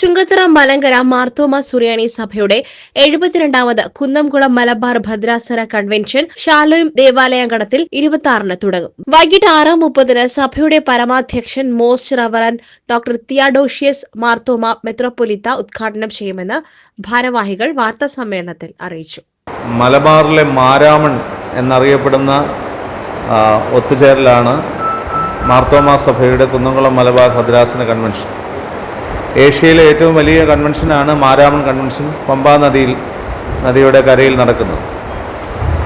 ചുങ്കത്തറ മലങ്കര മാർത്തോമ സുറിയാനി സഭയുടെ എഴുപത്തിരണ്ടാമത് കുന്നംകുളം മലബാർ ഭദ്രാസന കൺവെൻഷൻ ഷാലോയും ദേവാലയങ്കണത്തിൽ ഇരുപത്തി ആറിന് തുടങ്ങും. വൈകിട്ട് ആറ് മുപ്പതിന് സഭയുടെ പരമാധ്യക്ഷൻ most reverend doctor Theodosius Marthoma മെത്രോപൊലിത്ത ഉദ്ഘാടനം ചെയ്യുമെന്ന് ഭാരവാഹികൾ വാർത്താ സമ്മേളനത്തിൽ അറിയിച്ചു. മലബാറിലെ മാരാമൺ എന്നറിയപ്പെടുന്ന ഒത്തുചേരലാണ് മാർത്തോമ സഭയുടെ കുന്നംകുളം മലബാർ ഭദ്രാസന കൺവെൻഷൻ. ഏഷ്യയിലെ ഏറ്റവും വലിയ കൺവെൻഷനാണ് മാരാമൺ കൺവെൻഷൻ പമ്പാ നദിയിൽ നദിയുടെ കരയിൽ നടക്കുന്നത്.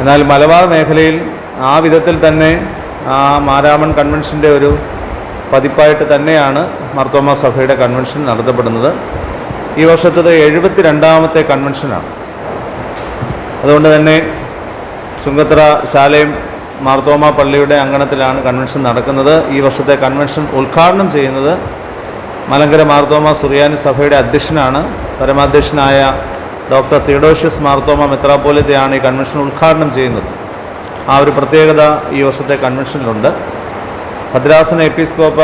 എന്നാൽ മലബാർ മേഖലയിൽ ആ വിധത്തിൽ തന്നെ ആ മാരാമൺ കൺവെൻഷന്റെ ഒരു പതിപ്പായിട്ട് തന്നെയാണ് മർത്തോമ സഭയുടെ കൺവെൻഷൻ നടത്തപ്പെടുന്നത്. ഈ വർഷത്തത് എഴുപത്തി രണ്ടാമത്തെ കൺവെൻഷനാണ്. അതുകൊണ്ട് തന്നെ ചുങ്കത്തറ ശാലയും മാർത്തോമ പള്ളിയുടെ അങ്കണത്തിലാണ് കൺവെൻഷൻ നടക്കുന്നത്. ഈ വർഷത്തെ കൺവെൻഷൻ ഉദ്ഘാടനം ചെയ്യുന്നത് മലങ്കര മാർത്തോമ സുറിയാനി സഭയുടെ അധ്യക്ഷനാണ്. പരമാധ്യക്ഷനായ ഡോക്ടർ തിയഡോഷ്യസ് മാർത്തോമ മെത്രാപ്പോലിത്തയാണ് ഈ കൺവെൻഷൻ ഉദ്ഘാടനം ചെയ്യുന്നത്. ആ ഒരു പ്രത്യേകത ഈ വർഷത്തെ കൺവെൻഷനിലുണ്ട്. ഭദ്രാസന എപ്പിസ്കോപ്പ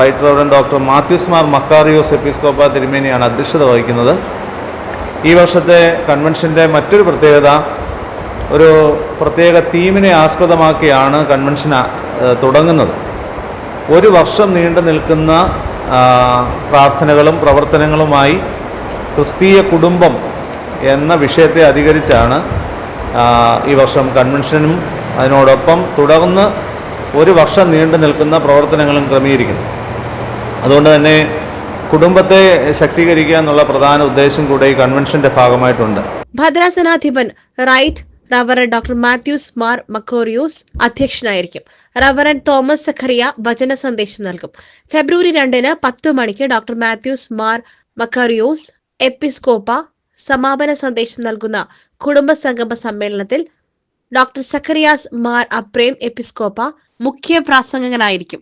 right reverend doctor Mathews Mar Makarios എപ്പിസ്കോപ്പ തിരുമേനിയാണ് അധ്യക്ഷത വഹിക്കുന്നത്. ഈ വർഷത്തെ കൺവെൻഷന്റെ മറ്റൊരു പ്രത്യേകത ഒരു പ്രത്യേക തീമിനെ ആസ്പദമാക്കിയാണ് കൺവെൻഷൻ തുടങ്ങുന്നത്. ഒരു വർഷം നീണ്ടു നിൽക്കുന്ന പ്രാർത്ഥനകളും പ്രവർത്തനങ്ങളുമായി ക്രിസ്തീയ കുടുംബം എന്ന വിഷയത്തെ അധികരിച്ചാണ് ഈ വർഷം കൺവെൻഷനും അതിനോടൊപ്പം തുടർന്ന് ഒരു വർഷം നീണ്ടു നിൽക്കുന്ന പ്രവർത്തനങ്ങളും ക്രമീകരിക്കുന്നു. അതുകൊണ്ട് തന്നെ കുടുംബത്തെ ശക്തീകരിക്കുക എന്നുള്ള പ്രധാന ഉദ്ദേശം കൂടെ ഈ കൺവെൻഷന്റെ ഭാഗമായിട്ടുണ്ട്. ഭദ്രാസനാധിപൻ right reverend doctor Mathews Mar Makarios അധ്യക്ഷനായിരിക്കും. റവറൻ തോമസ് സഖറിയ വചന സന്ദേശം നൽകും. ഫെബ്രുവരി രണ്ടിന് പത്ത് മണിക്ക് ഡോക്ടർ മാത്യൂസ് മാർ മക്കോറിയോസ് എപ്പിസ്കോപ്പ സമാപന സന്ദേശം നൽകുന്ന കുടുംബ സംഗമ സമ്മേളനത്തിൽ ഡോക്ടർ സഖറിയാസ് മാർ അപ്രേം എപ്പിസ്കോപ്പ മുഖ്യ പ്രാസംഗകനായിരിക്കും.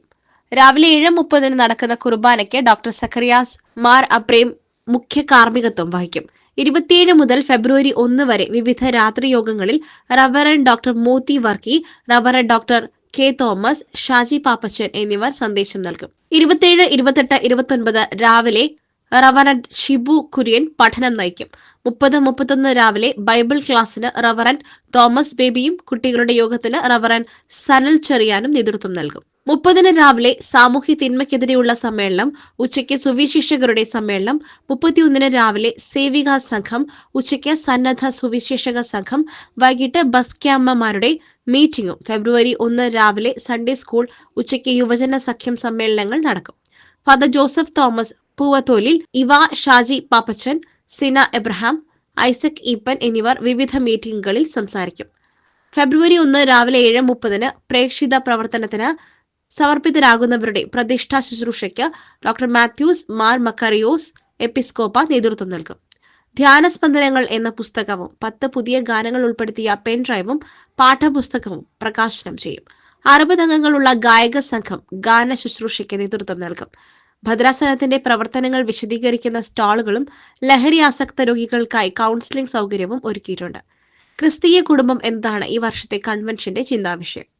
രാവിലെ ഏഴ് മുപ്പതിന് നടക്കുന്ന കുർബാനയ്ക്ക് ഡോക്ടർ സഖറിയാസ് മാർ അപ്രേം മുഖ്യ കാർമ്മികത്വം വഹിക്കും. ഇരുപത്തിയേഴ് മുതൽ ഫെബ്രുവരി ഒന്ന് വരെ വിവിധ രാത്രി യോഗങ്ങളിൽ reverend doctor Mothi Varkey reverend doctor K Thomas Shaji Pappachan എന്നിവർ സന്ദേശം നൽകും. ഇരുപത്തിയേഴ് ഇരുപത്തെട്ട് ഇരുപത്തൊൻപത് രാവിലെ റവറൻ ഷിബു കുര്യൻ പഠനം നയിക്കും. മുപ്പത് മുപ്പത്തൊന്ന് രാവിലെ ബൈബിൾ ക്ലാസ്സിന് റവറൻ തോമസ് ബേബിയും കുട്ടികളുടെ യോഗത്തിന് റവറൻ സനൽ ചെറിയാനും നേതൃത്വം നൽകും. മുപ്പതിന് രാവിലെ സാമൂഹ്യ തിന്മയ്ക്കെതിരെയുള്ള സമ്മേളനം ഉച്ചയ്ക്ക് സുവിശേഷകരുടെ സമ്മേളനം മുപ്പത്തിയൊന്നിന് രാവിലെ സേവികാ സംഘം ഉച്ചയ്ക്ക് സന്നദ്ധ സുവിശേഷക സംഘം വൈകിട്ട് ബസ് ക്യാമ്പമാരുടെ മീറ്റിംഗും. ഫെബ്രുവരി ഒന്ന് രാവിലെ സൺഡേ സ്കൂൾ ഉച്ചയ്ക്ക് യുവജന സഖ്യം സമ്മേളനങ്ങൾ നടക്കും. Father Joseph Thomas Poovatholil Eva Shaji Pappachan Sina Abraham Isaac Eapen എന്നിവർ വിവിധ മീറ്റിംഗുകളിൽ സംസാരിക്കും. ഫെബ്രുവരി ഒന്ന് രാവിലെ ഏഴ് മുപ്പതിന് പ്രേക്ഷിത പ്രവർത്തനത്തിന് സമർപ്പിതരാകുന്നവരുടെ പ്രതിഷ്ഠാ ശുശ്രൂഷയ്ക്ക് ഡോക്ടർ മാത്യൂസ് മാർ മക്കറിയോസ് എപ്പിസ്കോപ്പ നേതൃത്വം നൽകും. ധ്യാനസ്പന്ദനങ്ങൾ എന്ന പുസ്തകവും പത്ത് പുതിയ ഗാനങ്ങൾ ഉൾപ്പെടുത്തിയ പെൻ ഡ്രൈവും പാഠപുസ്തകവും പ്രകാശനം ചെയ്യും. അറുപത് അംഗങ്ങളുള്ള ഗായക സംഘം ഗാന ശുശ്രൂഷയ്ക്ക് നേതൃത്വം നൽകും. ഭദ്രാസനത്തിന്റെ പ്രവർത്തനങ്ങൾ വിശദീകരിക്കുന്ന സ്റ്റാളുകളും ലഹരി ആസക്ത രോഗികൾക്കായി കൗൺസിലിംഗ് സൗകര്യവും ഒരുക്കിയിട്ടുണ്ട്. ക്രിസ്തീയ കുടുംബം എന്നതാണ് ഈ വർഷത്തെ കൺവെൻഷന്റെ ചിന്താവിഷയം.